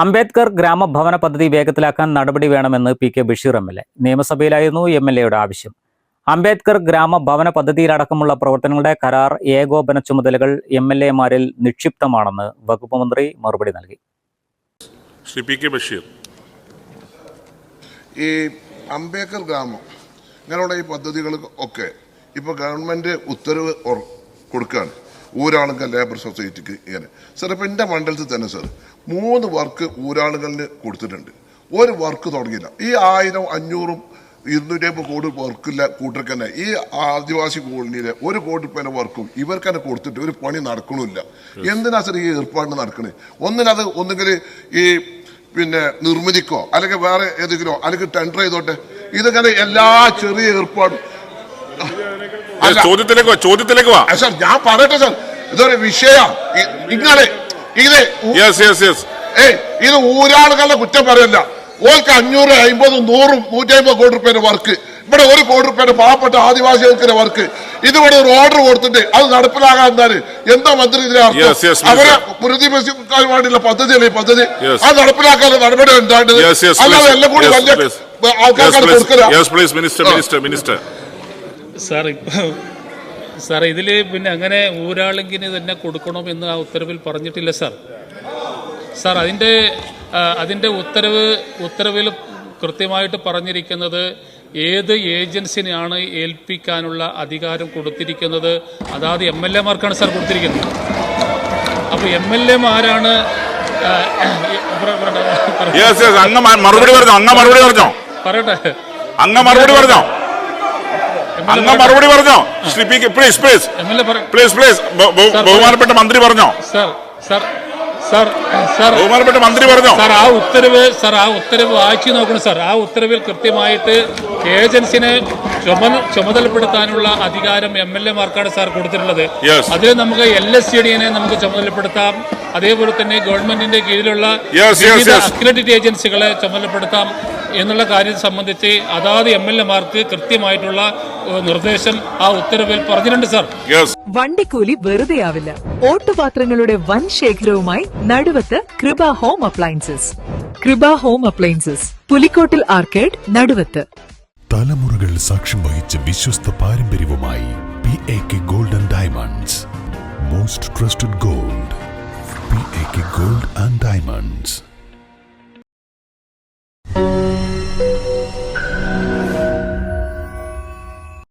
Ambedkar ഗ്രാമഭവന പദ്ധതി വേഗത്തിലാക്കാൻ നടപടി വേണമെന്ന് P K Basheer M L A. നിയമസഭയിലായിരുന്നു M L എയുടെ ആവശ്യം. അംബേദ്കർ ഗ്രാമഭവന പദ്ധതിയിലടക്കമുള്ള പ്രവർത്തനങ്ങളുടെ കരാർ ഏകോപന ചുമതലകൾ എം എൽ എമാരിൽ നിക്ഷിപ്തമാണെന്ന് വകുപ്പ് മന്ത്രി മറുപടി നൽകി. Shri P K Basheer. ഈ അംബേദ്കർ ഗ്രാമം ഇങ്ങനെയുള്ള ഈ പദ്ധതികൾ ഒക്കെ ഇപ്പോൾ ഗവൺമെന്റ് ഉത്തരവ് കൊടുക്കുകയാണ് ഊരാളുങ്കൽ ലേബർ സൊസൈറ്റിക്ക് ഇങ്ങനെ. സർ ഇപ്പം എന്റെ മണ്ഡലത്തിൽ തന്നെ സർ മൂന്ന് വർക്ക് ഊരാളുകളിന് കൊടുത്തിട്ടുണ്ട്. ഒരു വർക്ക് തുടങ്ങിയില്ല. ഈ ആയിരം അഞ്ഞൂറും ഇരുന്നൂറ്റി അമ്പത് കോടി വർക്കില്ല കൂട്ടർക്ക് തന്നെ ഈ ആദിവാസി കോളനിയിലെ ഒരു കോടി രൂപേന്റെ വർക്കും ഇവർക്ക് തന്നെ കൊടുത്തിട്ട് ഒരു പണി നടക്കണില്ല. എന്തിനാ സാർ ഈ ഏർപ്പാട് നടക്കണേ? ഒന്നിനത് ഒന്നുകിൽ ഈ പിന്നെ നിർമ്മിതിക്കോ അല്ലെങ്കിൽ വേറെ ഏതെങ്കിലോ അല്ലെങ്കിൽ ടെൻഡർ ചെയ്തോട്ടെ? ഇതങ്ങനെ എല്ലാ ചെറിയ ഏർപ്പാടും. ചോദ്യത്തിലേക്ക് വാ ചോദ്യത്തിലേക്ക് വാ. സർ ഞാൻ പറയട്ടെ സാർ. ഇതൊരു വിഷയം. ഇങ്ങനെ ഇത് യെസ് യെസ് യെസ് ഏ ഇത് ഊരാളുകളുടെ കുറ്റം പറയല്ല. ഓൾക്ക് അഞ്ഞൂറ് അമ്പതും നൂറും നൂറ്റി അമ്പത് കോടി റുപ്യന്റെ വർക്ക്. ഇവിടെ ഒരു കോടി റുപ്യയുടെ പാവപ്പെട്ട ആദിവാസികൾക്കിന്റെ വർക്ക്. ഇതിവിടെ ഒരു ഓർഡർ കൊടുത്തിട്ട് അത് നടപ്പിലാകാൻ എന്താണ്? എന്താ മന്ത്രി ഇതിന്. അവരെ പ്രതിപക്ഷിക്കാൻ വേണ്ടിയുള്ള പദ്ധതിയല്ലേ ഈ പദ്ധതി. അത് നടപ്പിലാക്കാൻ നടപടി ഉണ്ടായിട്ട് അല്ലാതെ. എല്ലാം കൂടി വലിയ. ആൾക്കാർക്കാണ് കൊടുക്കല. സാർ ഇപ്പം സാർ ഇതിൽ പിന്നെ അങ്ങനെ ഊരാളിങ്കിന് തന്നെ കൊടുക്കണമെന്ന് ആ ഉത്തരവിൽ പറഞ്ഞിട്ടില്ല സാർ. സാർ അതിന്റെ അതിന്റെ ഉത്തരവ് ഉത്തരവിൽ കൃത്യമായിട്ട് പറഞ്ഞിരിക്കുന്നത് ഏത് ഏജൻസിനെയാണ് ഏൽപ്പിക്കാനുള്ള അധികാരം കൊടുത്തിരിക്കുന്നത്? അതാത് എം എൽ എമാർക്കാണ് സാർ കൊടുത്തിരിക്കുന്നത്. അപ്പോൾ എം എൽ എമാരാണ് മാരാണ് പറയട്ടെ അങ്ങ് മറുപടി പറഞ്ഞോ അങ്ങ് മറുപടി പറഞ്ഞോ. അങ്ങ് മറുപടി പറഞ്ഞോ? അങ്ങ് Shri P K please please please please ബഹുമാനപ്പെട്ട മന്ത്രി പറഞ്ഞോ? Sir sir sir sir. ബഹുമാനപ്പെട്ട മന്ത്രി പറഞ്ഞോ? സാർ ആ ഉത്തരവ് സാർ ആ ഉത്തരവ് വായിച്ചു നോക്കണം സാർ. ആ ഉത്തരവിൽ കൃത്യമായിട്ട് ഏജൻസിനെ ചുമ ചുമതലപ്പെടുത്താനുള്ള അധികാരം എം എൽ എമാർക്കാണ് സാർ കൊടുത്തിട്ടുള്ളത്. അതിൽ നമുക്ക് എൽ എസ് സി ഡിനെ നമുക്ക് ചുമതലപ്പെടുത്താം. അതേപോലെ തന്നെ ഗവൺമെന്റിന്റെ കീഴിലുള്ള വിവിധ. അക്രഡിറ്റ് ഏജൻസികളെ ചുമതലപ്പെടുത്താം എന്നുള്ള കാര്യം സംബന്ധിച്ച് അതാത് എം എൽ എമാർക്ക് കൃത്യമായിട്ടുള്ള നിർദ്ദേശം ആ ഉത്തരവിൽ പറഞ്ഞിട്ടുണ്ട് സർ. വണ്ടിക്കൂലി വണ്ടിക്കൂലി വെറുതെയാവില്ല. ഓട്ടുപാത്രങ്ങളുടെ വൻ ശേഖരവുമായി Naduvath Kripa home appliances. Kripa home appliances Pulikkottil arcade Naduvath. തലമുറകൾ സാക്ഷ്യം വഹിച്ച വിശ്വസ്ത പാരമ്പര്യവുമായി P A K golden diamonds most trusted gold P A K gold and diamonds